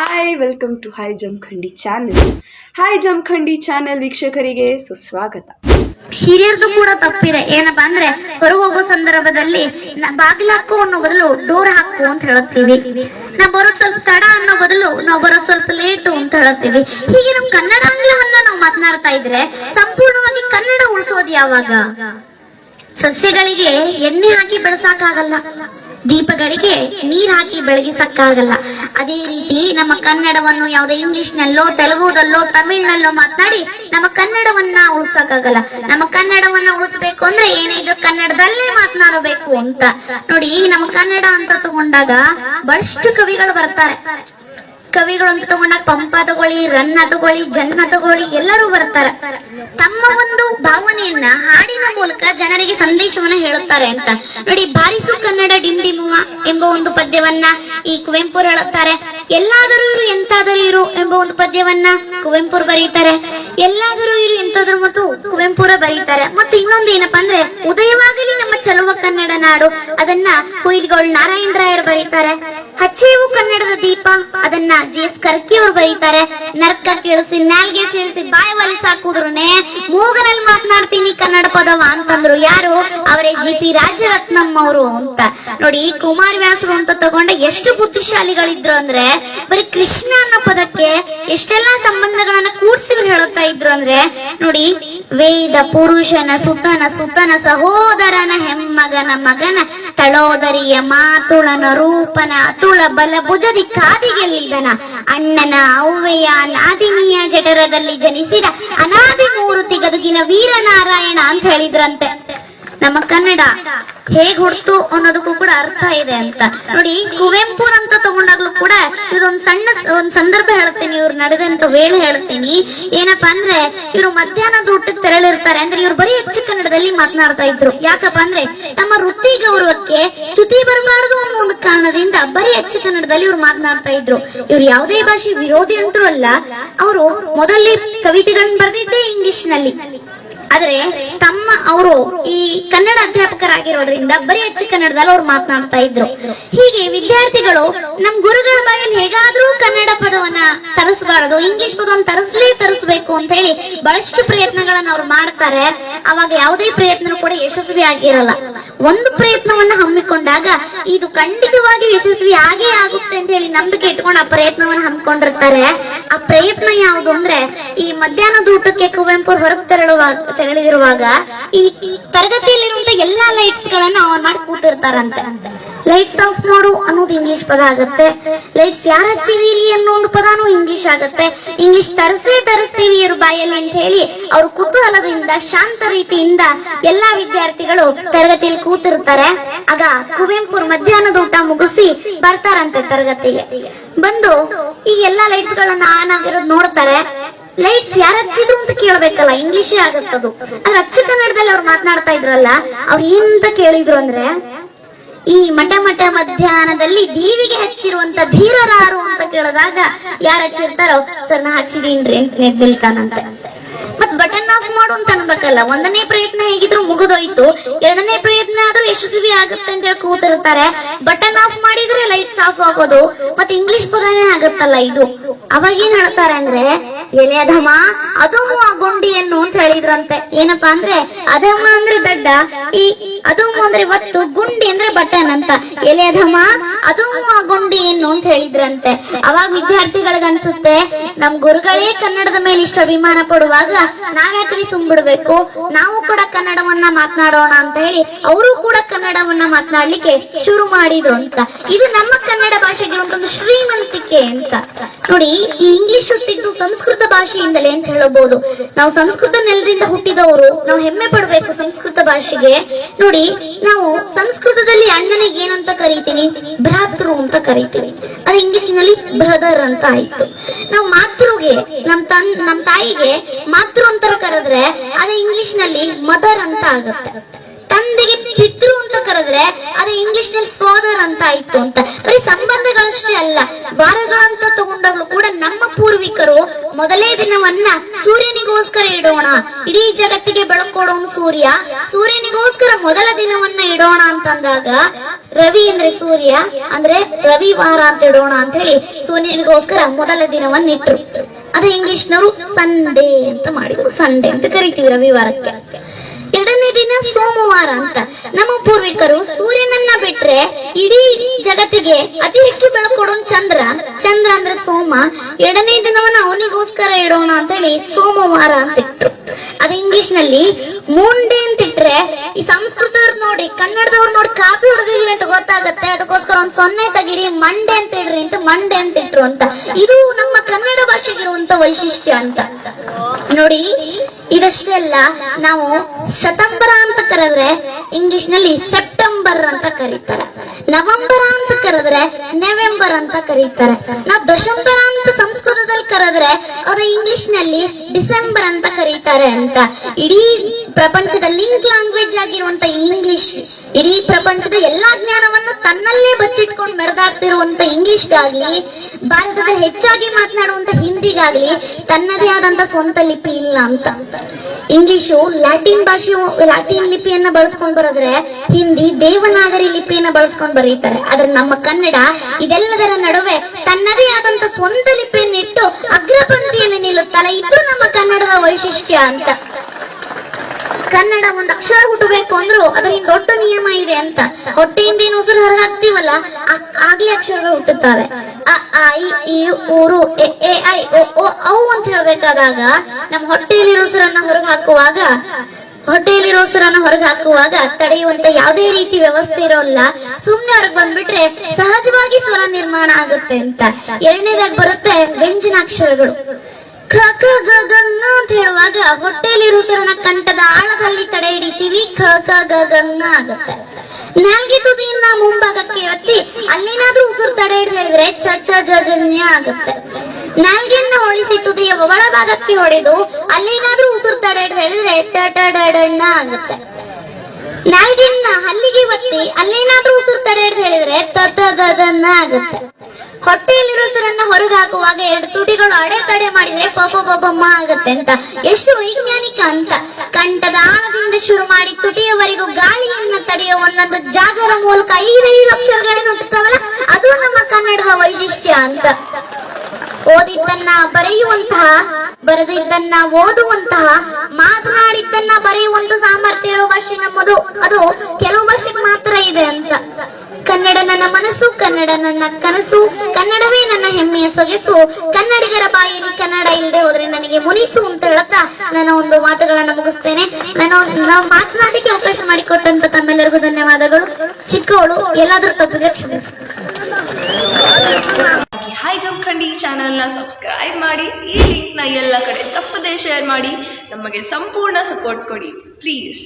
Hi welcome to hi Jamakhandi channel hi Jamakhandi channel ವೀಕ್ಷಕರಿಗೆ ಸುಸ್ವಾಗತ. ಹಿರಿಯರ್ದು ಕೂಡ ತಪ್ಪಿದೆ. ಏನಪ್ಪಾ ಅಂದ್ರೆ ಹೊರ ಹೋಗೋ ಸಂದರ್ಭದಲ್ಲಿ ಬಾಗಿಲು ಹಾಕು ಅನ್ನೋ ಬದಲು ಡೋರ್ ಹಾಕು ಅಂತ ಹೇಳುತ್ತೀವಿ. ನಾ ಬರೋದ್ ಸ್ವಲ್ಪ ತಡ ಅನ್ನೋ ಬದಲು ನಾವು ಬರೋದ್ ಸ್ವಲ್ಪ ಲೇಟು ಅಂತ ಹೇಳುತ್ತೀವಿ. ಹೀಗೆ ನಮ್ ಕನ್ನಡ ಆಂಗ್ಲವನ್ನ ನಾವು ಮಾತನಾಡ್ತಾ ಇದ್ರೆ ಸಂಪೂರ್ಣವಾಗಿ ಕನ್ನಡ ಉಳಿಸೋದು ಯಾವಾಗ? ಸಸ್ಯಗಳಿಗೆ ಎಣ್ಣೆ ಹಾಕಿ ಬೆಳೆಸಕ್ಕಾಗಲ್ಲ ದೀಪಗಳಿಗೆ ನೀರ್ ಹಾಕಿ ಬೆಳಗಿಸಕ್ಕಾಗಲ್ಲ. ಅದೇ ರೀತಿ ನಮ್ಮ ಕನ್ನಡವನ್ನು ಯಾವುದೇ ಇಂಗ್ಲಿಷ್ ನಲ್ಲೋ ತೆಲುಗುದಲ್ಲೋ, ತಮಿಳ್ನಲ್ಲೋ ಮಾತನಾಡಿ ನಮ್ಮ ಕನ್ನಡವನ್ನ ಉಳಿಸಕ್ಕಾಗಲ್ಲ. ನಮ್ಮ ಕನ್ನಡವನ್ನ ಉಳಿಸ್ಬೇಕು ಅಂದ್ರೆ ಏನಿದ್ರು ಕನ್ನಡದಲ್ಲೇ ಮಾತನಾಡಬೇಕು ಅಂತ. ನೋಡಿ ನಮ್ಮ ಕನ್ನಡ ಅಂತ ತಗೊಂಡಾಗ ಬಹಳಷ್ಟು ಕವಿಗಳು ಬರ್ತಾರೆ. ಕವಿಗಳು ಅಂತ ತಗೊಂಡಾಗ ಪಂಪ ತಗೊಳ್ಳಿ, ರನ್ನ ತಗೊಳ್ಳಿ ಜನ್ನ ತಗೊಳ್ಳಿ, ಎಲ್ಲರೂ ಬರ್ತಾರೆ. ತಮ್ಮ ಒಂದು ಭಾವನೆಯನ್ನ ಹಾಡಿನ ಮೂಲಕ ಜನರಿಗೆ ಸಂದೇಶವನ್ನ ಹೇಳುತ್ತಾರೆ ಅಂತ. ನೋಡಿ ಬಾರಿಸು ಕನ್ನಡ ಡಿಮ್ ಡಿಮುವ ಎಂಬ ಒಂದು ಪದ್ಯವನ್ನ ಈ ಕುವೆಂಪು ಹೇಳುತ್ತಾರೆ. ಎಲ್ಲಾದರೂ ಇರು, ಎಂತಾದರೂ ಇರು ಎಂಬ ಒಂದು ಪದ್ಯವನ್ನ ಕುವೆಂಪುರು ಬರೀತಾರೆ. ಎಲ್ಲಾದರೂ ಇರು, ಎಂತಾದರೂ ಮತ್ತು ಕುವೆಂಪುರ ಬರೀತಾರೆ. ಮತ್ತೆ ಇನ್ನೊಂದು ಏನಪ್ಪಾ ಅಂದ್ರೆ, ಉದಯವಾಗಲಿ ನಮ್ಮ ಚಲುವ ಕನ್ನಡ ನಾಡು. ಅದನ್ನ ಕುಯಿಲ್ಗೋಳ್ ನಾರಾಯಣ ರಾಯರು ಬರೀತಾರೆ. ಹಚ್ಚೇವು ಕನ್ನಡದ ದೀಪ. ಅದನ್ನ ಜಿ ಎಸ್ ಕರ್ಕಿ ಅವರು ಬರೀತಾರೆ. ನರ್ಕ ಕೇಳಿಸಿ ನಾಲ್ಗೆ ಸೇರಿಸಿ ಬಾಯಿ ಒಲಿ ಹಾಕುದ್ರುನೆ ಮೂಗನಲ್ಲಿ ಮಾತನಾಡ್ತೀನಿ ಕನ್ನಡ ಪದವ ಅಂತಂದ್ರು ಯಾರು? ಅವರೇ ಜಿ ಪಿ ರಾಜರತ್ನಂ ಅವರು ಅಂತ. ನೋಡಿ, ಕುಮಾರ ವ್ಯಾಸರು ಅಂತ ತಗೊಂಡ ಎಷ್ಟು ಬುದ್ಧಿಶಾಲಿಗಳಿದ್ರು ಅಂದ್ರೆ, ಬರೀ ಕೃಷ್ಣ ಅನ್ನೋ ಪದಕ್ಕೆ ಎಷ್ಟೆಲ್ಲಾ ಸಂಬಂಧಗಳನ್ನ ಕೂಡಿಸಿ ಹೇಳುತ್ತಾ ಇದ್ರು ಅಂದ್ರೆ, ನೋಡಿ ವೇದ ಪುರುಷನ ಸುತನ ಸುತನ ಸಹೋದರನ ಹೆಮ್ಮಗನ ಮಗನ ತಳೋದರಿಯ ಮಾತುಳನ ರೂಪನ ಅತುಳ ಬಲ ಭುಜದಿ ಕಾದಿಗೆಲ್ಲಿದನ ಅಣ್ಣನ ಅವ್ವೆಯ ನಾದಿನಿಯ ಜಠರದಲ್ಲಿ ಜನಿಸಿದ ಅನಾದಿ ಮೂರುತಿ ಗದುಗಿನ ವೀರನಾರಾಯಣ ಅಂತ ಹೇಳಿದ್ರಂತೆ. ನಮ್ಮ ಕನ್ನಡ ಹೇಗ್ ಹುಡ್ತು ಅನ್ನೋದಕ್ಕೂ ಕೂಡ ಅರ್ಥ ಇದೆ ಅಂತ. ನೋಡಿ ಕುವೆಂಪು ಅಂತ ತಗೊಂಡಾಗ್ಲೂ ಕೂಡ ಇದೊಂದ್ ಸಣ್ಣ ಒಂದ್ ಸಂದರ್ಭ ಹೇಳ್ತೀನಿ, ಇವ್ರು ನಡೆದಂತ ವೇಳೆ ಹೇಳ್ತೀನಿ. ಏನಪ್ಪಾ ಅಂದ್ರೆ, ಇವ್ರು ಮಧ್ಯಾಹ್ನದ ಊಟಕ್ಕೆ ತೆರಳಿರ್ತಾರೆ ಅಂದ್ರೆ ಇವ್ರು ಬರೀ ಹೆಚ್ಚು ಕನ್ನಡದಲ್ಲಿ ಮಾತನಾಡ್ತಾ ಇದ್ರು. ಯಾಕಪ್ಪ ಅಂದ್ರೆ ತಮ್ಮ ವೃತ್ತಿ ಗೌರವಕ್ಕೆ ಚ್ಯುತಿ ಬರಬಾರದು ಅನ್ನೋ ಒಂದು ಕಾರಣದಿಂದ ಬರೀ ಹೆಚ್ಚು ಕನ್ನಡದಲ್ಲಿ ಇವ್ರು ಮಾತನಾಡ್ತಾ ಇದ್ರು. ಇವ್ರು ಯಾವುದೇ ಭಾಷೆ ವಿರೋಧಿ ಅಂತೂ ಅಲ್ಲ, ಅವರು ಮೊದಲೇ ಕವಿತೆಗಳನ್ನ ಬರೆದಿದ್ದೇ ಇಂಗ್ಲಿಷ್ನಲ್ಲಿ. ಆದ್ರೆ ತಮ್ಮ ಅವರು ಈ ಕನ್ನಡ ಅಧ್ಯಾಪಕರಾಗಿರೋದ್ರಿಂದ ಬರೀ ಅಚ್ಚ ಕನ್ನಡದಲ್ಲಿ ಅವ್ರು ಮಾತನಾಡ್ತಾ ಇದ್ರು. ಹೀಗೆ ವಿದ್ಯಾರ್ಥಿಗಳು ನಮ್ ಗುರುಗಳ ಬಾಯಲ್ಲಿ ಹೇಗಾದ್ರೂ ಕನ್ನಡ ಪದವನ್ನ ತರಿಸಬಾರದು, ಇಂಗ್ಲಿಷ್ ಪದವನ್ನು ತರಿಸ್ಲೇ ತರಿಸ್ಬೇಕು ಅಂತ ಹೇಳಿ ಬಹಳಷ್ಟು ಪ್ರಯತ್ನಗಳನ್ನ ಅವ್ರು ಮಾಡ್ತಾರೆ. ಅವಾಗ ಯಾವುದೇ ಪ್ರಯತ್ನ ಕೂಡ ಯಶಸ್ವಿ ಆಗಿರಲ್ಲ. ಒಂದು ಪ್ರಯತ್ನವನ್ನ ಹಮ್ಮಿಕೊಂಡಾಗ ಇದು ಖಂಡಿತವಾಗಿ ಯಶಸ್ವಿ ಆಗೇ ಆಗುತ್ತೆ ಅಂತ ಹೇಳಿ ನಂಬಿಕೆ ಇಟ್ಕೊಂಡು ಆ ಪ್ರಯತ್ನವನ್ನ ಹಮ್ಮಿಕೊಂಡಿರ್ತಾರೆ. ಆ ಪ್ರಯತ್ನ ಯಾವುದು ಅಂದ್ರೆ ಈ ಮಧ್ಯಾಹ್ನದ ಊಟಕ್ಕೆ ಕುವೆಂಪು ಹೊರಗೆ ತೆರಳುವಾಗ ತೆರಳಿದಿರುವಾಗ ಈ ತರಗತಿಯಲ್ಲಿರುವಂತ ಎಲ್ಲಾ ಲೈಟ್ಸ್ ಗಳನ್ನ ಆನ್ ಮಾಡಿ ಕೂತಿರ್ತಾರಂತೆ. ಲೈಟ್ಸ್ ಆಫ್ ಮಾಡು ಅನ್ನೋದು ಇಂಗ್ಲಿಷ್ ಪದ ಆಗುತ್ತೆ. ಲೈಟ್ಸ್ ಯಾರು ಹಚ್ಚಿದೀರಿ ಅನ್ನೋ ಒಂದು ಪದಾನು ಇಂಗ್ಲಿಷ್ ಆಗುತ್ತೆ. ಇಂಗ್ಲಿಷ್ ತರಿಸೇ ತರಿಸ್ತೀವಿ ಇವ್ರ ಬಾಯಲ್ಲಿ ಅಂತ ಹೇಳಿ ಅವ್ರ ಕುತೂಹಲದಿಂದ, ಶಾಂತ ರೀತಿಯಿಂದ ಎಲ್ಲಾ ವಿದ್ಯಾರ್ಥಿಗಳು ತರಗತಿಯಲ್ಲಿ ಕೂತಿರ್ತಾರೆ. ಆಗ ಕುವೆಂಪು ಮಧ್ಯಾಹ್ನದ ಊಟ ಮುಗಿಸಿ ಬರ್ತಾರಂತೆ ತರಗತಿಗೆ. ಬಂದು ಈ ಎಲ್ಲಾ ಲೈಟ್ಸ್ ಗಳನ್ನ ಆನ್ ಆಗಿರೋದು ನೋಡ್ತಾರೆ. ಲೈಟ್ಸ್ ಯಾರು ಹಚ್ಚಿದ್ರು ಅಂತ ಕೇಳ್ಬೇಕಲ್ಲ ಇಂಗ್ಲಿಷೇ ಆಗತ್ತದು. ಅದ್ರ ಅಚ್ಚ ಕನ್ನಡದಲ್ಲಿ ಅವ್ರು ಮಾತನಾಡ್ತಾ ಇದ್ರಲ್ಲ, ಅವ್ರು ಏನಂತ ಕೇಳಿದ್ರು ಅಂದ್ರೆ, ಈ ಮಠ ಮಠ ಮಧ್ಯಾಹ್ನದಲ್ಲಿ ದೀವಿಗೆ ಹಚ್ಚಿರುವಂತ ಧೀರರಾರು ಅಂತ ಕೇಳಿದಾಗ ಯಾರು ಹಚ್ಚಿರ್ತಾರೋ ಸರ್ ನಾ ಹಚ್ಚಿದೀನ್ರಿ ಅಂತ ನಿಲ್ತಾನಂತೆ ಮಾಡು ಅಂತ ಅನ್ಬೇಕಲ್ಲ. ಒಂದನೇ ಪ್ರಯತ್ನ ಹೇಗಿದ್ರು ಮುಗಿದೋಯ್ತು. ಎರಡನೇ ಪ್ರಯತ್ನ ಆದ್ರೂ ಯಶಸ್ವಿ ಆಗುತ್ತೆ ಅಂತ ಹೇಳಿ ಕೂತಿರ್ತಾರೆ. ಬಟನ್ ಆಫ್ ಮಾಡಿದ್ರೆ ಲೈಟ್ಸ್ ಆಫ್ ಆಗೋದು. ಮತ್ತೆ ಇಂಗ್ಲಿಷ್ ಪದನೇ ಆಗುತ್ತಲ್ಲ ಇದು. ಅವಾಗ ಏನ್ ಹೇಳ್ತಾರೆ ಅಂದ್ರೆ, ಎಲೆ ಅಧಮ ಅದಮು ಆ ಗುಂಡಿಯನ್ನು ಅಂತ ಹೇಳಿದ್ರಂತೆ. ಏನಪ್ಪಾ ಅಂದ್ರೆ, ಅದಮ್ಮ ಅಂದ್ರೆ ದಡ್ಡ. ಈ ಅದಮು ಅಂದ್ರೆ ಇವತ್ತು ಗುಂಡಿ ಅಂದ್ರೆ ಬಟನ್ ಅಂತ. ಎಲೆ ಅಧಮ ಅದಮು ಆ ಗೊಂಡಿಯನ್ನು ಅಂತ ಹೇಳಿದ್ರಂತೆ. ಅವಾಗ ವಿದ್ಯಾರ್ಥಿಗಳಿಗೆ ಅನ್ಸುತ್ತೆ, ನಮ್ ಗುರುಗಳೇ ಕನ್ನಡದ ಮೇಲೆ ಇಷ್ಟ ಅಭಿಮಾನ ಪಡುವಾಗ ನಾವ್ಯಾಕ್ರಿ ಸುಮ್ಬಿಡ್ಬೇಕು ನಾವು ಕೂಡ ಕನ್ನಡವನ್ನ ಮಾತನಾಡೋಣ ಅಂತ ಹೇಳಿ ಅವರು ಕೂಡ ಕನ್ನಡವನ್ನ ಮಾತನಾಡ್ಲಿಕ್ಕೆ ಶುರು ಮಾಡಿದ್ರು ಅಂತ. ಇದು ನಮ್ಮ ಕನ್ನಡ ಭಾಷೆಗೆ ಒಂದು ಶ್ರೀಮಂತಿಕೆ ಅಂತ. ನೋಡಿ, ಈ ಇಂಗ್ಲಿಷ್ ಹುಟ್ಟಿದ್ದು ಸಂಸ್ಕೃತ ಭಾಷೆಯಿಂದಲೇ ಅಂತ ಹೇಳಬಹುದು. ನಾವು ಸಂಸ್ಕೃತ ನೆಲದಿಂದ ಹುಟ್ಟಿದವರು, ನಾವು ಹೆಮ್ಮೆ ಪಡ್ಬೇಕು ಸಂಸ್ಕೃತ ಭಾಷೆಗೆ. ನಾವು ಸಂಸ್ಕೃತದಲ್ಲಿ ಅಣ್ಣನಿಗೆ ಏನಂತ ಕರಿತೀವಿ ಭ್ರಾತೃ ಅಂತ ಕರಿತೀವಿ. ಅದು ಇಂಗ್ಲಿಷ್ನಲ್ಲಿ ಬ್ರದರ್ ಅಂತ ಆಯ್ತು. ನಾವು ಮಾತೃಗೆ, ನಮ್ ತನ್, ನಮ್ ತಾಯಿಗೆ ಮಾತೃ ಅಂತ ಕರೆದ್ರೆ ಅದೇ ಇಂಗ್ಲಿಷ್ನಲ್ಲಿ ಮದರ್ ಅಂತ ಆಗುತ್ತೆ. ಕರೆದ್ರೆ ಅದು ಇಂಗ್ಲಿಷ್ನಲ್ಲಿ ಫಾದರ್ ಅಂತ ಆಯ್ತು ಅಂತ. ಬರೀ ಸಂಬಂಧಗಳಷ್ಟೇ ಅಲ್ಲ, ವಾರಗಳಂತ ತಗೊಂಡಾಗ್ಲೂ ಕೂಡ ನಮ್ಮ ಪೂರ್ವಿಕರು ಮೊದಲೇ ದಿನವನ್ನ ಸೂರ್ಯನಿಗೋಸ್ಕರ ಇಡೋಣ. ಇಡೀ ಜಗತ್ತಿಗೆ ಬೆಳಕು ಸೂರ್ಯ. ಸೂರ್ಯನಿಗೋಸ್ಕರ ಮೊದಲ ದಿನವನ್ನ ಇಡೋಣ ಅಂತಂದಾಗ ರವಿ ಅಂದ್ರೆ ಸೂರ್ಯ, ಅಂದ್ರೆ ರವಿವಾರ ಅಂತ ಇಡೋಣ ಅಂತ ಹೇಳಿ ಸೂರ್ಯನಿಗೋಸ್ಕರ ಮೊದಲ ದಿನವನ್ನ ಇಟ್ರು. ಅದೇ ಇಂಗ್ಲಿಷ್ನವರು ಸಂಡೇ ಅಂತ ಮಾಡಿದ್ರು. ಸಂಡೇ ಅಂತ ಕರಿತೀವಿ ರವಿವಾರಕ್ಕೆ. ಸೋಮವಾರ ಅಂತ. ನಮ್ಮ ಪೂರ್ವಿಕರು ಸೂರ್ಯನನ್ನ ಬಿಟ್ರೆ ಇಡೀ ಜಗತ್ತಿಗೆ ಅತಿ ಹೆಚ್ಚು ಬೆಳಕು ಕೊಡೋನ್ ಚಂದ್ರ. ಚಂದ್ರ ಅಂದ್ರೆ ಸೋಮ. ಎರಡನೇ ದಿನವನ್ನ ಅವನಿಗೋಸ್ಕರ ಇಡೋಣ ಅಂತ ಹೇಳಿ ಸೋಮವಾರ ಅಂತ ಇಟ್ರು. ಅದು ಇಂಗ್ಲಿಷ್ನಲ್ಲಿ ಮೂನ್ ಡೇ ಅಂತ ಇಟ್ರೆ ಈ ಸಂಸ್ಕೃತವ್ರ ನೋಡಿ, ಕನ್ನಡದವ್ರು ನೋಡಿ ಕಾಪಿ ಹೊಡೆದಿದೀವಿ ಅಂತ ಗೊತ್ತಾಗತ್ತೆ. ಅದಕ್ಕೋಸ್ಕರ ಒಂದ್ ಸೊನ್ನೆ ತಗಿರಿ ಮಂಡೆ ಅಂತ ಇಡ್ರಿ ಅಂತ ಮಂಡೆ ಅಂತ ಇಟ್ರು ಅಂತ. ಇದು ನಮ್ಮ ಕನ್ನಡ ಭಾಷೆಗಿರುವಂತ ವೈಶಿಷ್ಟ್ಯ ಅಂತ. ನೋಡಿ, ಇದಷ್ಟೇ ಅಲ್ಲ, ನಾವು ಶತಂಬರ ಅಂತ ಕರೆದ್ರೆ ಇಂಗ್ಲಿಷ್ನಲ್ಲಿ ಸೆಪ್ಟೆಂಬರ್ ಅಂತ ಕರೀತಾರೆ. ನವೆಂಬರ್ ಅಂತ ಕರೆದ್ರೆ ನವೆಂಬರ್ ಅಂತ ಕರೀತಾರೆ. ನಾವು ದಶಂಬರ ಅಂತ ಸಂಸ್ಕೃತದಲ್ಲಿ ಕರೆದ್ರೆ ಅದು ಇಂಗ್ಲಿಷ್ನಲ್ಲಿ ಡಿಸೆಂಬರ್ ಅಂತ ಕರೀತಾರೆ ಅಂತ. ಇಡೀ ಪ್ರಪಂಚದ ಲಿಂಕ್ ಲ್ಯಾಂಗ್ವೇಜ್ ಆಗಿರುವಂತ ಇಂಗ್ಲಿಷ್ ಇಡೀ ಪ್ರಪಂಚದ ಎಲ್ಲಾ ಜ್ಞಾನವನ್ನು ತನ್ನಲ್ಲೇ ಬಚ್ಚಿಟ್ಕೊಂಡು ಮೆರೆದಾಡ್ತಿರುವಂತ ಇಂಗ್ಲಿಷ್ಗಾಗ್ಲಿ ಭಾರತದ ಹೆಚ್ಚಾಗಿ ಮಾತನಾಡುವಂತ ಹಿಂದಿಗಾಗ್ಲಿ, ತನ್ನದೇ ಆದಂತ ಸ್ವಂತ ಲಿಪಿ ಇಲ್ಲ ಅಂತ. ಇಂಗ್ಲಿಷು ಲ್ಯಾಟಿನ್ ಭಾಷೆ ಲ್ಯಾಟಿನ್ ಲಿಪಿಯನ್ನ ಬಳಸ್ಕೊಂಡ್ ಬರೋದ್ರೆ ಹಿಂದಿ ದೇವನಾಗರಿ ಲಿಪಿಯನ್ನ ಬಳಸ್ಕೊಂಡ್ ಬರೀತಾರೆ. ಆದ್ರೆ ನಮ್ಮ ಕನ್ನಡ ಇದೆಲ್ಲದರ ನಡುವೆ ತನ್ನದೇ ಆದಂತ ಸ್ವಂತ ಲಿಪಿಯನ್ನಿಟ್ಟು ಅಗ್ರಪಂಕ್ತಿಯಲ್ಲಿ ನಿಲ್ಲುತ್ತಲ್ಲ. ಇದು ನಮ್ಮ ಕನ್ನಡದ ವೈಶಿಷ್ಟ್ಯ ಅಂತ. ಕನ್ನಡ ಒಂದು ಅಕ್ಷರ ಹುಟ್ಟಬೇಕು ಅಂದ್ರು ಅದ್ರ ಹಿಂದ್ ದೊಡ್ಡ ನಿಯಮ ಇದೆ ಅಂತ. ಹೊಟ್ಟೆಯಿಂದ ಏನು ಉಸಿರು ಹೊರಗೆ ಹಾಕ್ತಿವಲ್ಲ ಆ- ಆಗ್ಲೇ ಅಕ್ಷರಗಳು ಹುಟ್ಟುತ್ತಾರೆ ಅ ಆ, ಇ ಊರು ಎ ಐ ಓ, ಔ ಅಂತ ಹೇಳ್ಬೇಕಾದಾಗ ನಮ್ಮ ಹೊಟ್ಟೆಯಲ್ಲಿರೋ ಉಸಿರನ್ನ ಹೊರಗೆ ಹಾಕುವಾಗ ಹೊಟ್ಟೆಯಲ್ಲಿರೋ ಉಸಿರನ್ನ ಹೊರಗೆ ಹಾಕುವಾಗ ತಡೆಯುವಂತ ಯಾವುದೇ ರೀತಿ ವ್ಯವಸ್ಥೆ ಇರೋಲ್ಲ. ಸುಮ್ನೆ ಹೊರಗೆ ಬಂದ್ಬಿಟ್ರೆ ಸಹಜವಾಗಿ ಸ್ವರ ನಿರ್ಮಾಣ ಆಗುತ್ತೆ ಅಂತ. ಎರಡನೇದಾಗಿ ಬರುತ್ತೆ ವ್ಯಂಜನಾಕ್ಷರಗಳು. ಖ ಖ ಗ ಗ ङ ಅಂತ ಹೇಳುವಾಗ ಹೊಟ್ಟೆಯಲ್ಲಿರೋ ಉಸಿರನ್ನ ಕಂಠದ ಆಳದಲ್ಲಿ ತಡೆ ಹಿಡಿತೀವಿ ಖ ಖ ಗ ಗ ङ ಆಗುತ್ತೆ ನಾಲ್ಗೆ ತುದಿಯಿಂದ ಮುಂಭಾಗಕ್ಕೆ ಒತ್ತಿ ಅಲ್ಲೇನಾದ್ರೂ ಉಸಿರು ತಡೆ ಹಿಡಿದು ಹೇಳಿದ್ರೆ ಚ ಚ ಜ ಜ ಜ್ಞ ಆಗುತ್ತೆ ನಾಲ್ಗೆಯನ್ನ ಹೊಳಿಸಿ ತುದಿಯ ಒಳಭಾಗಕ್ಕೆ ಹೊಡೆದು ಅಲ್ಲೇನಾದ್ರೂ ಉಸಿರು ತಡೆ ಹಿಡಿದು ಹೇಳಿದ್ರೆ ಟ ಟ ಡ ಡ ಣ ಆಗುತ್ತೆ ನಾಲ್ಗೆಯನ್ನ ಹಲ್ಲಿಗೆ ಒತ್ತಿ ಅಲ್ಲೇನಾದ್ರೂ ಉಸಿರು ತಡೆ ಹಿಡಿದು ಹೇಳಿದ್ರೆ ತ ತ ದ ಆಗುತ್ತೆ ಹೊರಗೆ ಹಾಕುವಾಗ ಎರಡು ತುಟಿಗಳು ಅಡೆತಡೆ ಮಾಡಿದ್ರೆ ಪಪ ಪಪಮ್ಮ ಆಗುತ್ತೆ ಅಂತ. ಎಷ್ಟು ವೈಜ್ಞಾನಿಕ ಅಂತ. ಕಂಠದ ಆಳದಿಂದ ಶುರು ಮಾಡಿ ತುಟಿಯವರೆಗೂ ಗಾಳಿಯನ್ನ ತಡೆಯೋ ಒಂದೊಂದು ಜಾಗದ ಮೂಲಕ ಐದೈದು ಅಕ್ಷರಗಳೇ ಹುಟ್ಟುತ್ತಾವಲ್ಲ ಅದು ನಮ್ಮ ಕನ್ನಡದ ವೈಶಿಷ್ಟ್ಯ ಅಂತ. ಓದಿದ್ದನ್ನ ಬರೆಯುವಂತಹ, ಬರೆದಿದ್ದನ್ನ ಓದುವಂತಹ, ಮಾತನಾಡಿದ್ದನ್ನ ಬರೆಯುವಂತ ಸಾಮರ್ಥ್ಯ ಇರೋ ಭಾಷೆ ನಮ್ಮದು. ಅದು ಕೆಲವು ಭಾಷೆಗೆ ಮಾತ್ರ ಇದೆ ಅಂತ. ಮನಸ್ಸು, ಕನ್ನಡ ನನ್ನ ಕನಸು, ಕನ್ನಡವೇ ನನ್ನ ಹೆಮ್ಮೆಯ ಸೊಗೆಸು. ಕನ್ನಡಿಗರ ಬಾಯಲ್ಲಿ ಕನ್ನಡ ಇಲ್ಲದೆ ಹೋದ್ರೆ ನನಗೆ ಮುನಿಸು ಅಂತ ಹೇಳುತ್ತಾ ನಾನು ಒಂದು ಮಾತುಗಳನ್ನ ಮುಗಿಸ್ತೇನೆ. ನಾನು ಮಾತನಾಡಲಿಕ್ಕೆ ಅವಕಾಶ ಮಾಡಿಕೊಟ್ಟಂತ ತಮ್ಮೆಲ್ಲರಿಗೂ ಧನ್ಯವಾದಗಳು. ಚಿಕ್ಕವಳು, ಎಲ್ಲಾದ್ರೂ ತಪ್ಪಿಗೆ ಕ್ಷಮಿಸಿ. ಹಾಯ್ ಜಮಖಂಡಿ ಚಾನಲ್ನ ಸಬ್ಸ್ಕ್ರೈಬ್ ಮಾಡಿ. ಈ ಲಿಂಕ್ನ ಎಲ್ಲ ಕಡೆ ತಪ್ಪದೇ ಶೇರ್ ಮಾಡಿ. ನಮಗೆ ಸಂಪೂರ್ಣ ಸಪೋರ್ಟ್ ಕೊಡಿ. ಪ್ಲೀಸ್